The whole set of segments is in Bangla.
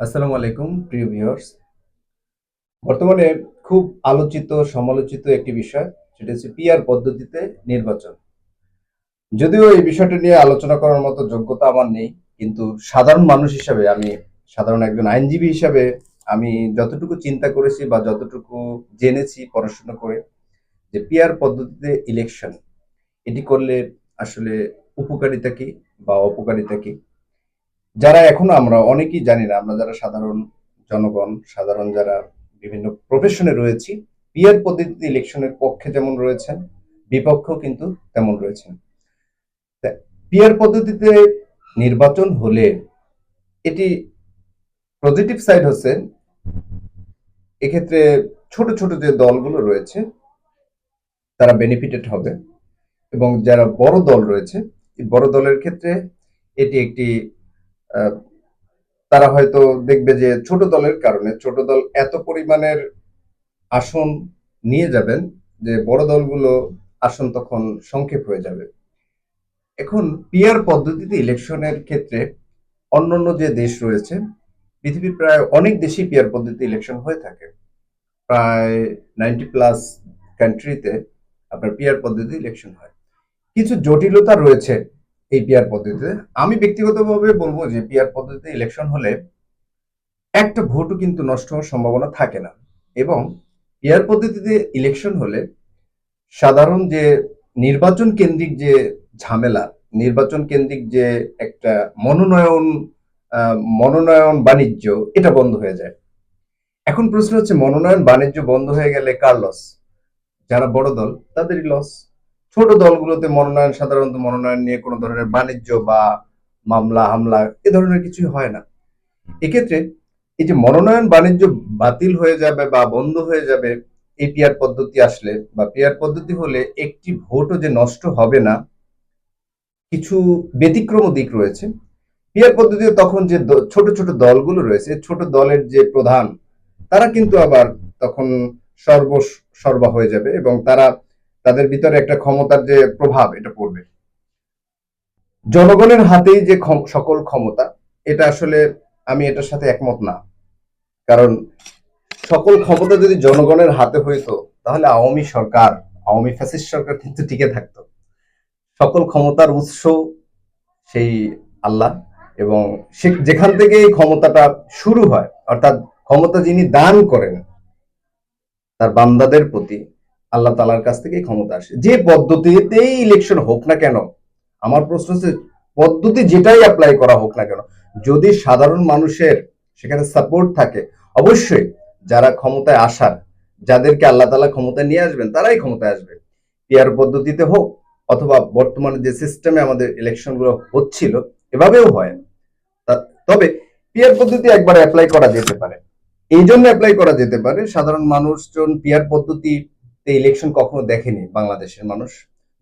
আসসালামু আলাইকুম, প্রিয় ভিউয়ার্স বর্তমানে খুব আলোচিত, সমালোচিত একটি বিষয়, সেটা হচ্ছে পিআর পদ্ধতিতে নির্বাচন। যদিও এই বিষয়টা নিয়ে আলোচনা করার মতো যোগ্যতা আমার নেই, কিন্তু সাধারণ মানুষ হিসাবে আমি, সাধারণ একজন আইনজীবী হিসাবে আমি যতটুকু চিন্তা করেছি বা যতটুকু জেনেছি পড়াশোনা করে, যে পিআর পদ্ধতিতে ইলেকশন এটি করলে আসলে উপকারিতা কি বা অপকারিতা কি? যারা এখনও আমরা অনেকেই জানি না, আমরা যারা সাধারণ জনগণ, সাধারণ যারা বিভিন্ন প্রফেশনে রয়েছি পিয়ার পদ্ধতিতে ইলেকশনের পক্ষে যেমন রয়েছেন, বিপক্ষেও কিন্তু তেমন রয়েছেন। পিয়ার পদ্ধতিতে নির্বাচন হলে এটি পজিটিভ সাইড হচ্ছে, এক্ষেত্রে ছোট ছোট যে দলগুলো রয়েছে, তারা বেনিফিটেড হবে এবং যারা বড় দল রয়েছে বড় দলের ক্ষেত্রে এটি একটি তারা হয়তো দেখবে যে ছোট দলের কারণে, ছোট দল এত পরিমাণের আসন নিয়ে যাবেন যে বড় দলগুলো আসন তখন সংক্ষেপ হয়ে যাবে। এখন পিয়ার পদ্ধতিতে ইলেকশনের ক্ষেত্রে অন্যান্য যে দেশ রয়েছে, পৃথিবীর প্রায় অনেক দেশেই পিয়ার পদ্ধতিতে ইলেকশন হয়ে থাকে। প্রায় নাইনটি প্লাস কান্ট্রিতে আপনার পিয়ার পদ্ধতিতে ইলেকশন হয়। কিছু জটিলতা রয়েছে এই পিয়ার পদ্ধতিতে। আমি ব্যক্তিগতভাবে বলব যে পিয়ার পদ্ধতিতে ইলেকশন হলে একটা ভোটও কিন্তু নষ্ট হওয়ার সম্ভাবনা থাকে না। এবং পিয়ার পদ্ধতিতে ইলেকশন হলে সাধারণ যে নির্বাচন কেন্দ্রিক যে ঝামেলা, নির্বাচন কেন্দ্রিক যে একটা মনোনয়ন মনোনয়ন বাণিজ্য, এটা বন্ধ হয়ে যায়। এখন প্রশ্ন হচ্ছে মনোনয়ন বাণিজ্য বন্ধ হয়ে গেলে কার লস যারা বড় দল, তাদেরই লস ছোট দলগুলোতে মনোনয়ন, সাধারণত মনোনয়ন নিয়ে কোনো ধরনের বাণিজ্য বা মামলা, হামলা, এ ধরনের কিছুই হয় না। এক্ষেত্রে এই যে মনোনয়ন বাণিজ্য বাতিল হয়ে যাবে বা বন্ধ হয়ে যাবে, এই পিয়ার পদ্ধতি আসলে বা পিয়ার পদ্ধতি হলে একটি ভোটও যে নষ্ট হবে না, কিছু ব্যতিক্রম দিক রয়েছে। পিয়ার পদ্ধতিতে তখন যে ছোট ছোট দলগুলো রয়েছে ছোট দলের যে প্রধান, তারা কিন্তু আবার তখন সর্ব সর্বা হয়ে যাবে এবং তারা তাদের ভিতরে একটা ক্ষমতার যে প্রভাব, এটা পড়বে। জনগণের হাতেই যে সকল ক্ষমতা, এটা আসলে আমি এটার সাথে একমত না। কারণ সকল ক্ষমতা যদি জনগণের হাতে হইতো, তাহলে আওয়ামী সরকার, আওয়ামী ফ্যাসিস্ট সরকার কিন্তু টিকে থাকতো। সকল ক্ষমতার উৎস সেই আল্লাহ এবং সে, যেখান থেকে এই ক্ষমতাটা শুরু হয়, অর্থাৎ ক্ষমতা যিনি দান করেন, তার বান্দাদের প্রতি আল্লাহ তালার কাছ থেকেই ক্ষমতা আসে। যে পদ্ধতিতেই ইলেকশন হোক না কেন, আমার প্রশ্ন হচ্ছে, পদ্ধতি যেটাই অ্যাপ্লাই করা হোক না কেন, যদি সাধারণ মানুষের সেখানে সাপোর্ট থাকে, অবশ্যই যারা ক্ষমতায় আসার, যাদেরকে আল্লাহ তালা ক্ষমতায় নিয়ে আসবেন, তারাই ক্ষমতায় আসবে। পিয়ার পদ্ধতিতে হোক অথবা বর্তমানে যে সিস্টেমে আমাদের ইলেকশনগুলো হচ্ছিল, এভাবেও হয়। তবে পিয়ার পদ্ধতি একবার অ্যাপ্লাই করা যেতে পারে। এই জন্য অ্যাপ্লাই করা যেতে পারে। সাধারণ মানুষজন পিয়ার পদ্ধতিতে ইলেকশন কখনো দেখেনি বাংলাদেশের মানুষ।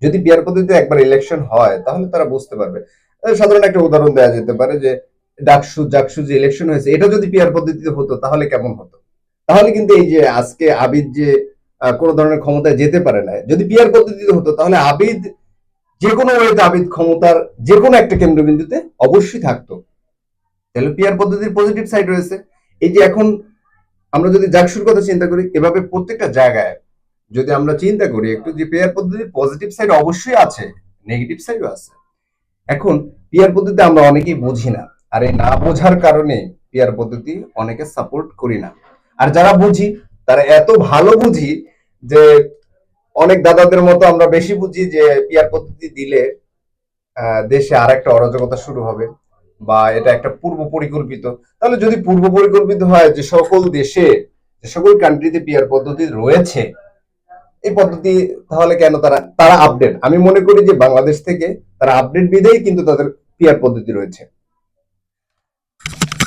যদি পিয়ার পদ্ধতিতে একবার ইলেকশন হয়, তাহলে তারা বুঝতে পারবে। সাধারণ একটা উদাহরণ দেওয়া যেতে পারে যে, ডাকসু, জাকসু যে ইলেকশন হয়েছে, এটা যদি পিয়ার পদ্ধতিতে হতো, তাহলে কেমন হতো? তাহলে কিন্তু এই যে আজকে আবিদ যে কোনো ধরনের ক্ষমতায় যেতে পারে না যদি পিয়ার পদ্ধতিতে হতো, তাহলে আবিদ যে কোনো ওয়েতে আবিদ ক্ষমতার যে কোনো একটা কেন্দ্রবিন্দুতে অবশ্যই থাকতো। তাহলে পিয়ার পদ্ধতির পজিটিভ সাইড রয়েছে। এই যে এখন আমরা যদি জাকসুর কথা চিন্তা করি, এভাবে প্রত্যেকটা জায়গায় যদি আমরা চিন্তা করি একটু যে পেয়ার পদ্ধতির পজিটিভ সাইড অবশ্যই আছে নেগেটিভ সাইডও আছে। এখন পিয়ার পদ্ধতি আমরা অনেকেই বুঝি না, আর এই না বোঝার কারণে পিয়ার পদ্ধতি অনেকে সাপোর্ট করি না। আর যারা বুঝি, তারা এত ভালো বুঝি যে অনেক দাদাদের মতো আমরা বেশি বুঝি যে পিয়ার পদ্ধতি দিলে দেশে আর একটা অরাজকতা শুরু হবে, বা এটা একটা পূর্ব পরিকল্পিত। তাহলে যদি পূর্ব পরিকল্পিত হয় যে সকল দেশে, যে সকল কান্ট্রিতে পিয়ার পদ্ধতি রয়েছে এই পদ্ধতি তাহলে কেন তারা তারা আপডেট আমি মনে করি যে বাংলাদেশ থেকে তারা আপডেট বিধেই কিন্তু তাদের পিয়ার পদ্ধতি রয়েছে।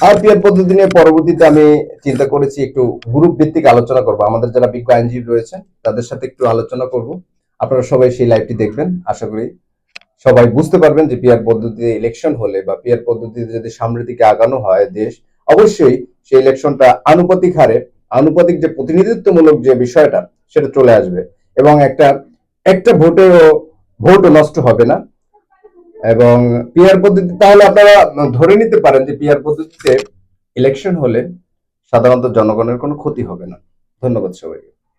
আর পিয়ার পদ্ধতি নিয়ে পরবর্তীতে আমি চিন্তা করেছি, একটু গ্রুপ ভিত্তিক আলোচনা করব। আমাদের যারা বিজ্ঞ আইনজীবী রয়েছেন তাদের সাথে একটু আলোচনা করব। আপনারা সবাই সেই লাইভটি দেখবেন। আশা করি সবাই বুঝতে পারবেন যে পিয়ার পদ্ধতিতে ইলেকশন হলে বা পিয়ার পদ্ধতিতে যদি সামনের দিকে আগানো হয় দেশ, অবশ্যই সেই ইলেকশনটা আনুপাতিক হারে আনুপাতিক যে প্রতিনিধিত্বমূলক যে বিষয়টা, সেটা চলে আসবে। এবং একটা একটা ভোটেও ভোটও নষ্ট হবে না। এবং পিয়ার পদ্ধতি, তাহলে আপনারা ধরে নিতে পারেন যে পিয়ার পদ্ধতিতে ইলেকশন হলে সাধারণত জনগণের কোনো ক্ষতি হবে না। ধন্যবাদ সবাইকে।